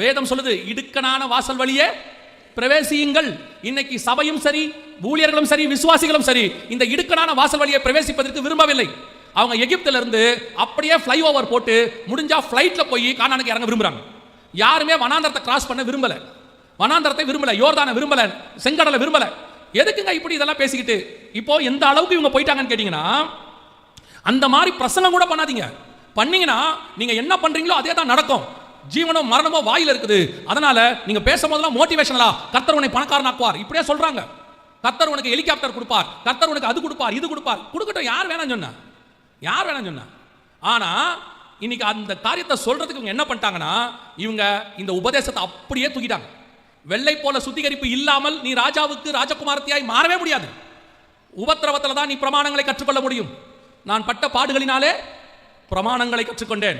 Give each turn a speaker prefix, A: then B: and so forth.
A: வேதம் சொல்லுது இடுக்கனான வாசல் வழியே பிரவேசியுங்கள். இன்னைக்கு சபையும் சரி ஊழியர்களும் சரி விசுவாசிகளும் சரி இந்த இடுக்கனான வாசல் வழியை பிரவேசிப்பதற்கு விரும்பவில்லை. அவங்க எகிப்துல இருந்து அப்படியே ஃப்ளை ஓவர் போட்டு முடிஞ்சா ஃப்ளைட்ல போய் கானானுக்கு இறங்க விரும்புறாங்க. யாருமே வனாந்தரத்தை கிராஸ் பண்ண விரும்பல. வனாந்தரத்தை விரும்பல யோர்தானை விரும்பல செங்கடலை விரும்பல. எதுக்குங்க இப்படி இதெல்லாம் பேசிக்கிட்டு? இப்போ எந்த அளவுக்கு இவங்க போயிட்டாங்கன்னு கேட்டீங்கன்னா அந்த மாதிரி பிரசங்கம் கூட பண்ணாதீங்க. பண்ணீங்கன்னா நீங்க என்ன பண்றீங்களோ அதே தான் நடக்கும். ஜீவனோ மரணமோ வாயில் இருக்குது. அதனால நீங்க பேசும்போதெல்லாம் மோட்டிவேஷனலா கர்த்தர் உன்னை பணக்காரனாக்குவார். இப்படியே சொல்றாங்க. கர்த்தர் உனக்கு ஹெலிகாப்டர் கொடுப்பார். கர்த்தர் உனக்கு அது கொடுப்பார் இது கொடுப்பார். கொடுக்கட்டும் யார் வேணாம் சொன்ன? யார் வேணாம் சொன்ன? ஆனா இன்னைக்கு அந்த காரியத்தை சொல்றதுக்கு இவங்க என்ன பண்ணிட்டாங்கன்னா இவங்க இந்த உபதேசத்தை அப்படியே தூக்கிட்டாங்க. வெள்ளை போல சுத்திகரிப்பு இல்லாமல் நீ ராஜாவுக்கு ராஜகுமாரத்தியாய் மாறவே முடியாது. உபத்திரவத்தில் தான் நீ பிரமாணங்களை கற்றுக்கொள்ள முடியும். நான் பட்ட பாடுகளினாலே பிரமாணங்களை கற்றுக்கொண்டேன்.